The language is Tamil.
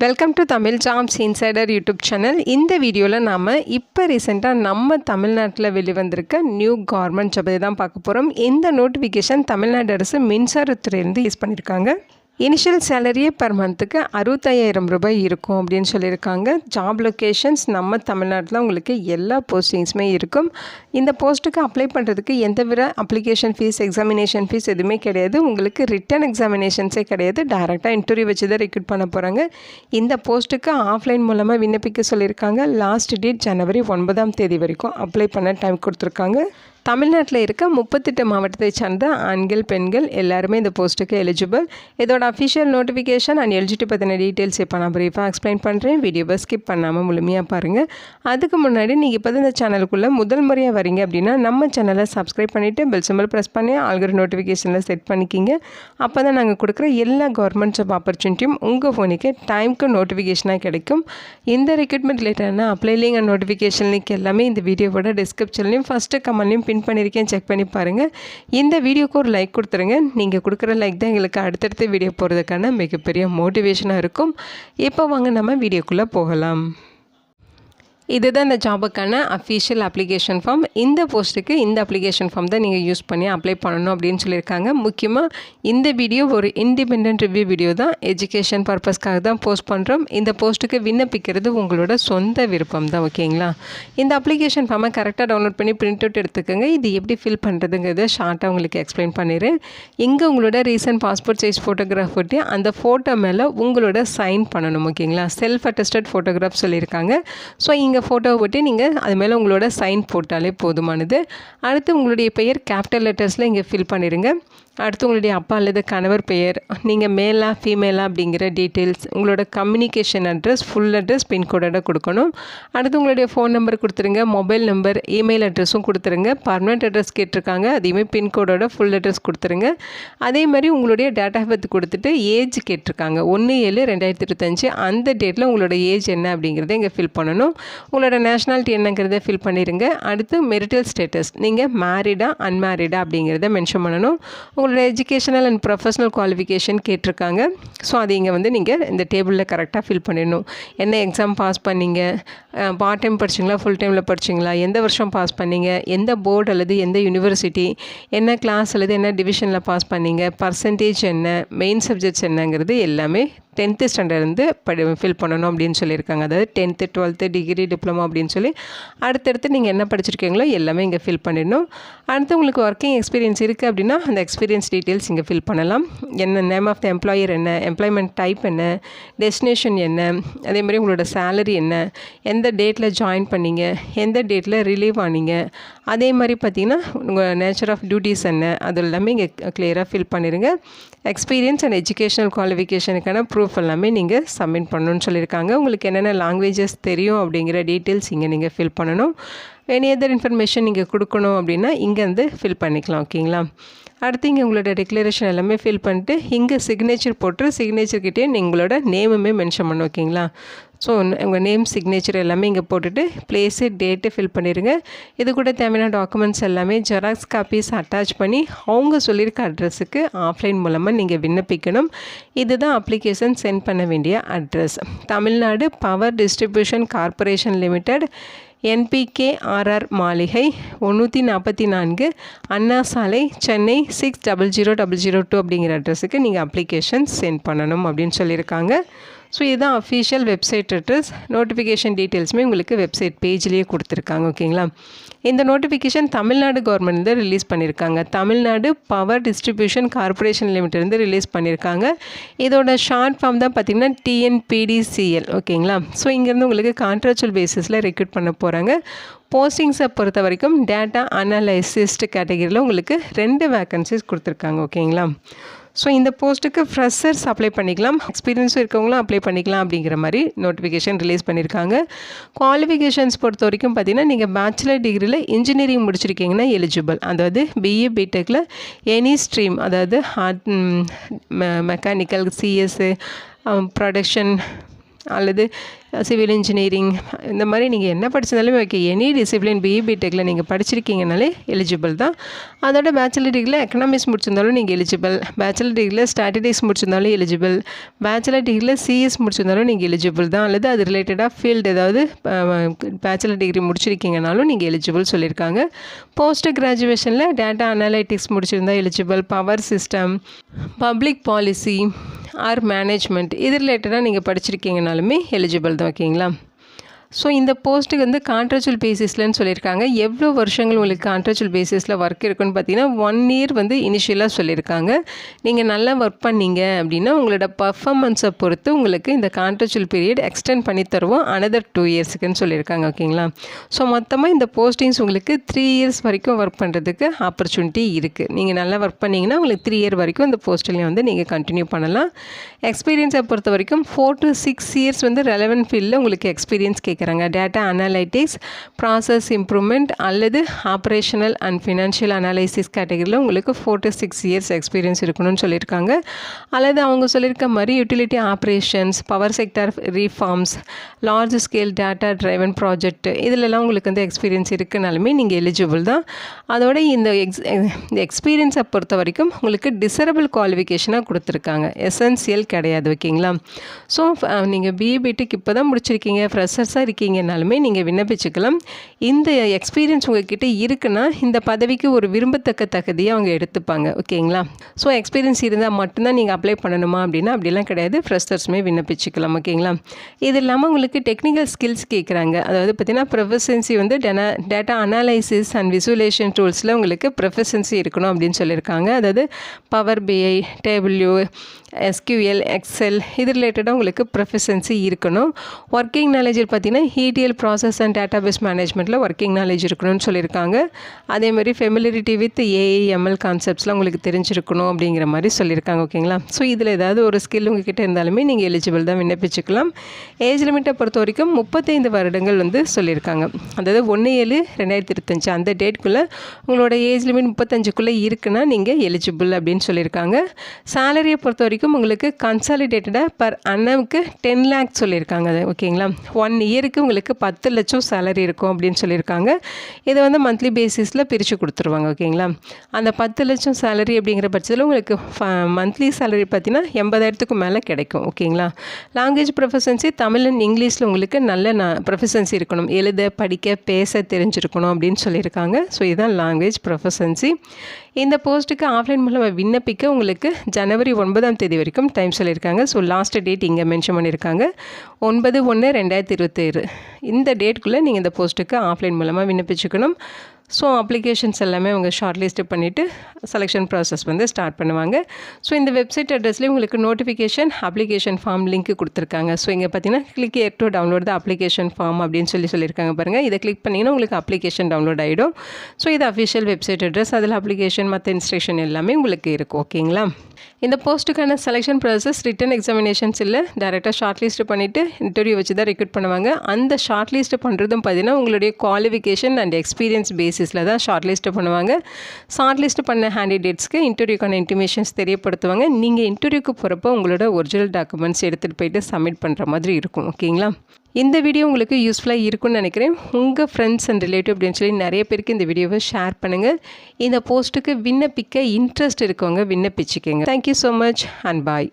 Welcome to Tamil jams insider YouTube channel இந்த வீடியோவில் நாம் இப்போ ரீசெண்டாக நம்ம தமிழ்நாட்டில் வெளிவந்திருக்க நியூ கவர்மெண்ட் ஜாப் தான் பார்க்க போகிறோம் இந்த நோட்டிஃபிகேஷன் தமிழ்நாடு அரசு மின்சாரத்துறையிலேருந்து யூஸ் பண்ணியிருக்காங்க இனிஷியல் சேலரியே பர் மந்த்துக்கு அறுபத்தையாயிரம் ரூபாய் இருக்கும் அப்படின்னு சொல்லியிருக்காங்க. ஜாப் லொக்கேஷன்ஸ் நம்ம தமிழ்நாட்டில் உங்களுக்கு எல்லா போஸ்டிங்ஸுமே இருக்கும். இந்த போஸ்ட்டுக்கு அப்ளை பண்ணுறதுக்கு எந்த வித அப்ளிகேஷன் ஃபீஸ் எக்ஸாமினேஷன் ஃபீஸ் எதுவுமே கிடையாது. உங்களுக்கு ரிட்டன் எக்ஸாமினேஷன்ஸே கிடையாது. டேரெக்டாக இன்டர்வியூ வச்சு தான் ரெக்ரூட் பண்ண போகிறாங்க இந்த போஸ்ட்டுக்கு ஆஃப்லைன் மூலமாக விண்ணப்பிக்க சொல்லியிருக்காங்க. லாஸ்ட் டேட் ஜனவரி ஒன்பதாம் தேதி வரைக்கும் அப்ளை பண்ண டைம் கொடுத்துருக்காங்க. தமிழ்நாட்டில் இருக்க முப்பத்தெட்டு மாவட்டத்தை சார்ந்த ஆண்கள் பெண்கள் எல்லாருமே இந்த போஸ்ட்டுக்கு எலிஜிபிள் இதோட அஃபிஷியல் நோட்டிஃபிகேஷன் அண்ட் எலிஜிட்டி பற்றின டீட்டெயில்ஸ் இப்போ நான் ப்ரீஃபாக எக்ஸ்பிளைன் பண்ணுறேன் வீடியோவை ஸ்கிப் பண்ணாமல் முழுமையாக பாருங்கள் அதுக்கு முன்னாடி நீங்கள் இப்போ இந்த சேனலுக்குள்ளே முதல் முறையாக வரீங்க அப்படின்னா நம்ம சேனலை சப்ஸ்கிரைப் பண்ணிவிட்டு பெல் சிம்பிள் ப்ரெஸ் பண்ணி ஆல்கிற நோட்டிஃபிகேஷனில் செட் பண்ணிக்கிங்க. அப்போ தான் நாங்கள் கொடுக்குற எல்லா கவர்மெண்ட் ஜாப் ஆப்பர்ச்சுனிட்டியும் உங்கள் ஃபோனுக்கு டைமுக்கு நோட்டிஃபிகேஷனாக கிடைக்கும். இந்த ரெக்ரூட்மெண்ட் ரிலேட்டடான அப்ளை அண்ட் நோட்டிஃபிகேஷன் லிங்க் எல்லாமே இந்த வீடியோவோட டிஸ்கிரிப்ஷன்லையும் ஃபஸ்ட்டு கமெண்ட்லையும் பின் பண்ணியிருக்கேன் செக் பண்ணி பாருங்கள் இந்த வீடியோக்கு ஒரு லைக் கொடுத்துருங்க. நீங்கள் கொடுக்குற லைக் தான் எங்களுக்கு அடுத்தடுத்த வீடியோ போகிறதுக்கான மிகப்பெரிய மோட்டிவேஷனாக இருக்கும். இப்போ வாங்க நம்ம வீடியோக்குள்ளே போகலாம். இதுதான் இந்த ஜாபுக்கான அஃபீஷியல் அப்ளிகேஷன் ஃபார்ம் இந்த போஸ்ட்டுக்கு இந்த அப்ளிகேஷன் ஃபார்ம் தான் நீங்கள் யூஸ் பண்ணி அப்ளை பண்ணணும் அப்படின்னு சொல்லியிருக்காங்க. முக்கியமாக இந்த வீடியோ ஒரு இண்டிபெண்ட் ரிவ்யூ வீடியோ தான். எஜுகேஷன் பர்பஸ்க்காக தான் போஸ்ட் பண்ணுறோம் இந்த போஸ்ட்டுக்கு விண்ணப்பிக்கிறது உங்களோட சொந்த விருப்பம் தான் ஓகேங்களா இந்த அப்ளிகேஷன் ஃபார்மை கரெக்டாக டவுன்லோட் பண்ணி பிரிண்ட் அவுட் எடுத்துக்கோங்க. இது எப்படி ஃபில் பண்ணுறதுங்கிறத ஷார்ட்டாக உங்களுக்கு எக்ஸ்பிளைன் பண்ணிடுறேன் இங்கே உங்களோட ரீசன்ட் பாஸ்போர்ட் சைஸ் ஃபோட்டோகிராஃப் ஒட்டி அந்த ஃபோட்டோ மேலே உங்களோட சைன் பண்ணணும் ஓகேங்களா செல்ஃப் அட்டஸ்டட் ஃபோட்டோகிராஃப் சொல்லியிருக்காங்க. ஸோ இங்கே நீங்கள் ஃபோட்டோவை போட்டு நீங்கள் அது மேலே உங்களோட சைன் போட்டாலே போதுமானது. அடுத்து உங்களுடைய பெயர் கேபிட்டல் லெட்டர்ஸில் இங்கே ஃபில் பண்ணிடுங்க அடுத்து உங்களுடைய அப்பா அல்லது கணவர் பெயர் நீங்கள் மேலா ஃபீமேலா அப்படிங்கிற டீட்டெயில்ஸ் உங்களோட கம்யூனிகேஷன் அட்ரஸ் ஃபுல் அட்ரஸ் பின்கோடோட கொடுக்கணும். அடுத்து உங்களுடைய ஃபோன் நம்பர் கொடுத்துருங்க மொபைல் நம்பர் இமெயில் அட்ரஸும் கொடுத்துருங்க. பர்மனெண்ட் அட்ரஸ் கேட்டிருக்காங்க அதையுமே பின்கோடோட ஃபுல் அட்ரஸ் கொடுத்துருங்க. அதே மாதிரி உங்களுடைய டேட் ஆஃப் பர்த் கொடுத்துட்டு ஏஜ் கேட்டிருக்காங்க ஒன்று ஏழு ரெண்டாயிரத்தி இருபத்தஞ்சு. அந்த டேட்டில் உங்களோட ஏஜ் என்ன அப்படிங்கிறத இங்கே ஃபில் பண்ணணும். உங்களோட நேஷ்னாலிட்டி என்னங்கிறத ஃபில் பண்ணிடுங்க அடுத்து மெரிட்டல் ஸ்டேட்டஸ் நீங்கள் மேரிடா அன்மேரிடா அப்படிங்கிறத மென்ஷன் பண்ணணும். உங்களோட எஜுகேஷனல் அண்ட் ப்ரொஃபஷனல் குவாலிஃபிகேஷன் கேட்டிருக்காங்க. ஸோ அதை இங்கே வந்து நீங்கள் இந்த டேபிளில் கரெக்டாக ஃபில் பண்ணிடணும். என்ன எக்ஸாம் பாஸ் பண்ணீங்க? பார்ட் டைம் படிச்சிங்களா? ஃபுல் டைமில் படிச்சிங்களா? எந்த வருஷம் பாஸ் பண்ணீங்க? எந்த போர்டு அல்லது எந்த யூனிவர்சிட்டி என்ன கிளாஸ் அல்லது என்ன டிவிஷனில் பாஸ் பண்ணீங்க? பர்சன்டேஜ் என்ன? மெயின் சப்ஜெக்ட்ஸ் என்னங்கிறது எல்லாமே டென்த்து ஸ்டாண்டர்ட்லேருந்து படி ஃபில் பண்ணணும் அப்படின்னு சொல்லியிருக்காங்க. அதாவது டென்த்து டுவெல்த்து டிகிரி டிப்ளமோ அப்படின்னு சொல்லி அடுத்தடுத்து நீங்கள் என்ன படிச்சிருக்கீங்களோ எல்லாமே இங்கே ஃபில் பண்ணிடணும். அடுத்து உங்களுக்கு ஒர்க்கிங் எக்ஸ்பீரியன்ஸ் இருக்குது அப்படின்னா அந்த எக்ஸ்பீரியன்ஸ் டீட்டெயில்ஸ் இங்கே ஃபில் பண்ணலாம். என்ன நேம் ஆஃப் த எம்ப்ளாயர் என்ன எம்ப்ளாய்மெண்ட் டைப் என்ன டெஸ்டினேஷன் என்ன அதேமாதிரி உங்களோட சேலரி என்ன எந்த டேட்டில் ஜாயின் பண்ணீங்க எந்த டேட்டில் ரிலீவ் ஆனீங்க அதே மாதிரி பார்த்தீங்கன்னா உங்கள் நேச்சர் ஆஃப் டியூட்டிஸ் என்ன அது எல்லாமே இங்கே கிளியராக ஃபில் பண்ணிடுங்க. எக்ஸ்பீரியன்ஸ் அண்ட் எஜுகேஷனல் குவாலிஃபிகேஷனுக்கான ப்ரூஃப் எல்லாமே நீங்கள் சப்மிட் பண்ணணும்னு சொல்லியிருக்காங்க. உங்களுக்கு என்னென்ன லாங்குவேஜஸ் தெரியும் அப்படிங்கிற டீட்டெயில்ஸ் இங்கே நீங்கள் ஃபில் பண்ணணும். எனி அதர் இன்ஃபர்மேஷன் நீங்கள் கொடுக்கணும் அப்படின்னா இங்கேருந்து ஃபில் பண்ணிக்கலாம் ஓகேங்களா அடுத்து இங்கே உங்களோட டிக்ளரேஷன் எல்லாமே ஃபில் பண்ணிட்டு இங்கே சிக்னேச்சர் போட்டு சிக்னேச்சர்கிட்டே உங்களோட நேமுமே மென்ஷன் பண்ணணும் ஓகேங்களா ஸோ உங்கள் நேம் சிக்னேச்சர் எல்லாமே இங்கே போட்டுட்டு ப்ளேஸு டேட்டு ஃபில் பண்ணிடுங்க இது கூட தேவையான டாக்குமெண்ட்ஸ் எல்லாமே ஜெராக்ஸ் காப்பீஸ் அட்டாச் பண்ணி அவங்க சொல்லியிருக்க அட்ரஸுக்கு ஆஃப்லைன் மூலமாக நீங்கள் விண்ணப்பிக்கணும். இதுதான் அப்ளிகேஷன் சென்ட் பண்ண வேண்டிய address Tamil Nadu power distribution corporation limited NPKRR மாளிகை முந்நூற்றி நாற்பத்தி நான்கு Anna Salai Chennai six double zero double zero two அப்படிங்கிற அட்ரஸுக்கு நீங்கள் அப்ளிகேஷன் சென்ட் பண்ணணும் அப்படின்னு சொல்லியிருக்காங்க ஸோ இதுதான் அஃபீஷியல் வெப்சைட் அட்ரஸ் நோட்டிஃபிகேஷன் டீட்டெயில்ஸுமே உங்களுக்கு வெப்சைட் பேஜ்லேயே கொடுத்துருக்காங்க ஓகேங்களா இந்த நோட்டிஃபிகேஷன் தமிழ்நாடு கவர்மெண்ட்லேருந்து ரிலீஸ் பண்ணியிருக்காங்க தமிழ்நாடு பவர் டிஸ்ட்ரிபியூஷன் கார்பரேஷன் லிமிட்டட்லேருந்து ரிலீஸ் பண்ணியிருக்காங்க இதோட ஷார்ட் ஃபார்ம் தான் பார்த்திங்கன்னா டிஎன்பிடிசிஎல் ஓகேங்களா ஸோ இங்கேருந்து உங்களுக்கு கான்ட்ராக்சுவல் பேசிஸில் ரெக்ரூட் பண்ண போகிறாங்க போஸ்டிங்ஸை பொறுத்த வரைக்கும் டேட்டா அனலைசிஸ்ட் கேட்டகரியில் உங்களுக்கு ரெண்டு வேக்கன்சிஸ் கொடுத்துருக்காங்க ஓகேங்களா ஸோ இந்த போஸ்ட்டுக்கு ஃப்ரெஷர்ஸ் அப்ளை பண்ணிக்கலாம். எக்ஸ்பீரியன்ஸும் இருக்கவங்களும் அப்ளை பண்ணிக்கலாம் அப்படிங்கிற மாதிரி நோட்டிஃபிகேஷன் ரிலீஸ் பண்ணியிருக்காங்க. குவாலிஃபிகேஷன்ஸ் பொறுத்த வரைக்கும் பார்த்தீங்கன்னா நீங்கள் பேச்சுலர் டிகிரியில் இன்ஜினியரிங் முடிச்சிருக்கீங்கன்னா எலிஜிபிள் அதாவது பிஏ பிடெக்கில் எனி ஸ்ட்ரீம் அதாவது ஹார்ட் மெக்கானிக்கல் சிஎஸ்ஸு ப்ரொடக்ஷன் அல்லது சிவில் இன்ஜினியரிங் இந்த மாதிரி நீங்கள் என்ன படிச்சிருந்தாலும் ஓகே எனி டிசிப்ளின் பிஇ பிடெக்கில் நீங்கள் படிச்சிருக்கீங்கனாலே எலிஜிபிள் தான். அதோட பேச்சுலர் டிகிரியில் எக்கனாமிக்ஸ் முடிச்சிருந்தாலும் நீங்கள் எலிஜிபிள் பேச்சுலர் டிகிரியில் ஸ்டாட்டிஸ்டிக்ஸ் முடிச்சிருந்தாலும் எலிஜிபிள் பேச்சுலர் டிகிரியில் சிஎஸ் முடிச்சிருந்தாலும் நீங்கள் எலிஜிபிள் தான். அல்லது அது ரிலேட்டடாக ஃபீல்டு ஏதாவது பேச்சுலர் டிகிரி முடிச்சிருக்கீங்கனாலும் நீங்கள் எலிஜிபிள் சொல்லியிருக்காங்க. போஸ்ட் கிராஜுவேஷனில் data analytics முடிச்சிருந்தால் eligible power system public policy or management இது ரிலேட்டடாக நீங்கள் படிச்சிருக்கீங்கனாலுமே எலிஜிபிள் தான். ஓகேங்களா? ஸோ இந்த போஸ்ட்டுக்கு வந்து கான்ட்ராக்சுவல் பேசிஸ்லன்னு சொல்லியிருக்காங்க. எவ்வளோ வருஷங்கள் உங்களுக்கு கான்ட்ராக்சுவல் பேசிஸில் ஒர்க் இருக்குன்னு பார்த்தீங்கன்னா ஒன் இயர் வந்து இனிஷியலாக சொல்லியிருக்காங்க. நீங்கள் நல்லா ஒர்க் பண்ணீங்க அப்படின்னா உங்களோட பர்ஃபார்மன்ஸை பொறுத்து உங்களுக்கு இந்த கான்ட்ராக்சுவல் பீரியட் எக்ஸ்டெண்ட் பண்ணி தருவோம். அனதர் டூ இயர்ஸுக்குன்னு சொல்லியிருக்காங்க ஓகேங்களா ஸோ மொத்தமாக இந்த போஸ்டிங்ஸ் உங்களுக்கு த்ரீ இயர்ஸ் வரைக்கும் ஒர்க் பண்ணுறதுக்கு ஆப்பர்ச்சுனிட்டி இருக்குது நீங்கள் நல்லா ஒர்க் பண்ணிங்கன்னா உங்களுக்கு த்ரீ இயர் வரைக்கும் இந்த போஸ்ட்லேயும் வந்து நீங்கள் கண்டினியூ பண்ணலாம். எக்ஸ்பீரியன்ஸை பொறுத்த வரைக்கும் ஃபோர் டு சிக்ஸ் இயர்ஸ் வந்து ரெலவென்ட் ஃபீல்டில் உங்களுக்கு எக்ஸ்பீரியன்ஸ் கேட்குறாங்க டேட்டா அனாலிட்டிக்ஸ் ப்ராசஸ் இம்ப்ரூவ்மெண்ட் அல்லது ஆப்ரேஷனல் அண்ட் ஃபினான்ஷியல் அனாலிசிஸ் கேட்டகரியில் உங்களுக்கு four to six years experience இருக்கணும்னு சொல்லியிருக்காங்க. அல்லது அவங்க சொல்லியிருக்க மாதிரி utility operations power sector reforms large scale data driven project இதிலெல்லாம் உங்களுக்கு வந்து எக்ஸ்பீரியன்ஸ் இருக்குனாலுமே நீங்கள் எலிஜிபிள் தான். அதோட இந்த எக்ஸ் இந்த எக்ஸ்பீரியன்ஸை பொறுத்த வரைக்கும் உங்களுக்கு டிசரபிள் குவாலிஃபிகேஷனாக கொடுத்துருக்காங்க. எசென்சியல் கிடையாது ஓகேங்களா? ஸோ நீங்கள் பிஏ பிடெக் இப்போ தான் முடிச்சிருக்கீங்க. ஃப்ரெஷர்ஸாக இருக்கீங்கனாலுமே நீங்கள் விண்ணப்பிச்சுக்கலாம். இந்த எக்ஸ்பீரியன்ஸ் உங்ககிட்ட இருக்குன்னா இந்த பதவிக்கு ஒரு விரும்பத்தக்க தகுதியை அவங்க எடுத்துப்பாங்க. ஓகேங்களா? ஸோ எக்ஸ்பீரியன்ஸ் இருந்தால் மட்டும்தான் நீங்கள் அப்ளை பண்ணணுமா அப்படின்னா அப்படிலாம் கிடையாது. ஃப்ரெஷர்ஸுமே விண்ணப்பிச்சுக்கலாம். ஓகேங்களா? இது இல்லாமல் உங்களுக்கு டெக்னிக்கல் ஸ்கில்ஸ் கேட்குறாங்க அதாவது பார்த்தீங்கன்னா ப்ரொஃபசன்சி வந்து டெனா டேட்டா அனாலிசிஸ் அண்ட் விசுவலேஷன் டூல்ஸில் உங்களுக்கு ப்ரொஃபசன்சி இருக்கணும் அப்படின்னு சொல்லியிருக்காங்க. அதாவது Power BI Tableau SQL Excel இது ரிலேட்டடாக உங்களுக்கு ப்ரொஃபசன்சி இருக்கணும். ஒர்க்கிங் நாலேஜில் பார்த்தீங்கன்னா ETL process and database மேனேஜ்மெண்ட்டில் ஒர்க்கிங் நாலேஜ் இருக்கணும்னு சொல்லியிருக்காங்க. அதே மாதிரி ஃபெமிலிரிட்டி வித் ஏஐஎம்எல் கான்செப்ட்ஸ்லாம் உங்களுக்கு தெரிஞ்சிருக்கணும் அப்படிங்கிற மாதிரி சொல்லியிருக்காங்க ஓகேங்களா? ஸோ இதில் ஏதாவது ஒரு ஸ்கில் உங்ககிட்ட இருந்தாலுமே நீங்கள் எலிஜிபிள் தான் விண்ணப்பிச்சுக்கலாம். ஏஜ் லிமிட்டை பொறுத்த வரைக்கும் முப்பத்தைந்து வருடங்கள் வந்து சொல்லியிருக்காங்க. அதாவது ஒன்று ஏழு ரெண்டாயிரத்தி இருபத்தஞ்சு அந்த டேட்குள்ளே உங்களோட ஏஜ் லிமிட் முப்பத்தஞ்சுக்குள்ளே இருக்குன்னா நீங்கள் எலிஜிபிள் அப்படின்னு சொல்லியிருக்காங்க. சேலரியை பொறுத்த வரைக்கும் உங்களுக்கு கன்சாலிடேட்டடாக பர் அன்னவுக்கு டென் லேக் சொல்லியிருக்காங்க அது ஓகேங்களா? ஒன் இயர் இயருக்கு உங்களுக்கு பத்து லட்சம் சேலரி இருக்கும் அப்படின்னு சொல்லியிருக்காங்க. இதை வந்து மந்த்லி பேசிஸில் பிரித்து கொடுத்துருவாங்க ஓகேங்களா? அந்த பத்து லட்சம் சேலரி அப்படிங்கிற பட்சத்தில் உங்களுக்கு மந்த்லி சேலரி பார்த்தீங்கன்னா எண்பதாயிரத்துக்கு மேலே கிடைக்கும் ஓகேங்களா? லாங்குவேஜ் ப்ரொஃபஷன்சி தமிழ் அண்ட் இங்கிலீஷில் உங்களுக்கு நல்ல நான் ப்ரொஃபஷன்சி இருக்கணும். எழுத படிக்க பேச தெரிஞ்சிருக்கணும் அப்படின்னு சொல்லியிருக்காங்க. ஸோ இதுதான் லாங்குவேஜ் ப்ரொஃபஷன்சி இந்த போஸ்ட்டுக்கு ஆஃப்லைன் மூலமாக விண்ணப்பிக்க உங்களுக்கு ஜனவரி ஒன்பதாம் தேதி வரைக்கும் டைம் சொல்லியிருக்காங்க. ஸோ லாஸ்ட் டேட் இங்கே மென்ஷன் பண்ணியிருக்காங்க. ஒன்பது ஒன்று ரெண்டாயிரத்தி இருபத்தி இந்த டேட்குள்ளே நீங்கள் இந்த போஸ்ட்டுக்கு ஆஃப்லைன் மூலமாக விண்ணப்பிச்சுக்கணும். ஸோ அப்ளிகேஷன்ஸ் எல்லாமே அவங்க ஷார்ட் லிஸ்ட்டு பண்ணிவிட்டு செலெக்ஷன் ப்ராசஸ் வந்து ஸ்டார்ட் பண்ணுவாங்க. ஸோ இந்த வெப்சைட் அட்ரஸ்லேயும் உங்களுக்கு நோட்டிஃபிகேஷன் அப்ளிகேஷன் ஃபார்ம் லிங்க் கொடுத்துருக்காங்க. ஸோ இங்கே பார்த்தீங்கன்னா click here to download the application form அப்படின்னு சொல்லி சொல்லியிருக்காங்க பாருங்கள் இதை கிளிக் பண்ணிங்கன்னா உங்களுக்கு அப்ளிகேஷன் டவுன்லோட் ஆகிடும் ஸோ இது அஃபிஷியல் வெப்சைட் அட்ரஸ் அதில் அப்ளிகேஷன் மற்ற இன்ஸ்ட்ரக்ஷன் எல்லாமே உங்களுக்கு இருக்கும். ஓகேங்களா இந்த போஸ்ட்டுக்கான செலெக்ஷன் ப்ராசஸ் ரிட்டன் எக்ஸாமினேஷன்ஸ் இல்லை டேரெக்டாக ஷார்ட் லிஸ்ட் பண்ணிவிட்டு இன்டர்வியூ வச்சு தான் ரெக்ரூட் பண்ணுவாங்க. அந்த ஷார்ட் லிஸ்ட் பண்ணுறதும் பார்த்தீங்கன்னா உங்களுடைய குவாலிஃபிகேஷன் அண்ட் எக்ஸ்பீரியன்ஸ் பேஸ் பேசிஸில் தான் ஷார்ட் லிஸ்ட்டு பண்ணுவாங்க. ஷார்ட் லிஸ்ட் பண்ண ஹேண்டிடேட்ஸ்க்கு இன்டர்வியூக்கான இன்டிமேஷன்ஸ் தெரியப்படுத்துவாங்க. நீங்கள் இன்டர்வியூக்கு போகிறப்போ உங்களோட ஒரிஜினல் டாக்குமெண்ட்ஸ் எடுத்துகிட்டு போயிட்டு சப்மிட் பண்ணுற மாதிரி இருக்கும் ஓகேங்களா இந்த வீடியோ உங்களுக்கு யூஸ்ஃபுல்லாக இருக்கும்னு நினைக்கிறேன். உங்கள் ஃப்ரெண்ட்ஸ் அண்ட் ரிலேட்டிவ் அப்படின்னு சொல்லி நிறைய பேருக்கு இந்த வீடியோவை ஷேர் பண்ணுங்கள் இந்த போஸ்ட்டுக்கு விண்ணப்பிக்க இன்ட்ரெஸ்ட் இருக்கவங்க விண்ணப்பிச்சுக்கோங்க. Thank you so much and bye